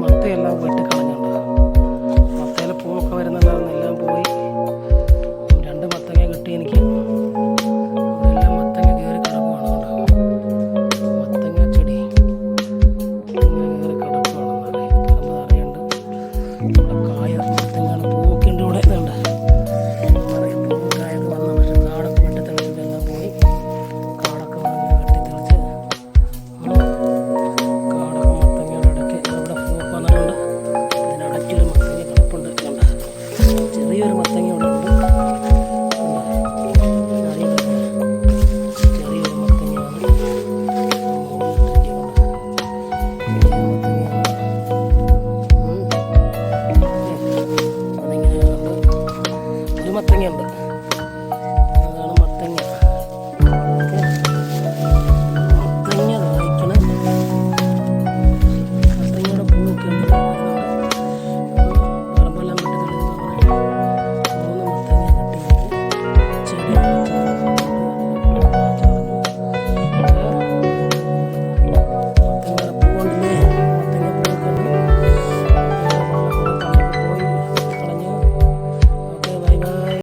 മത്തയെല്ലാം വെട്ടിക്കളഞ്ഞുണ്ട് പൂവൊക്കെ വരുന്ന ചെറിയൊരു മത്തങ്ങ ഉണ്ട് മത്തങ്ങയുണ്ട്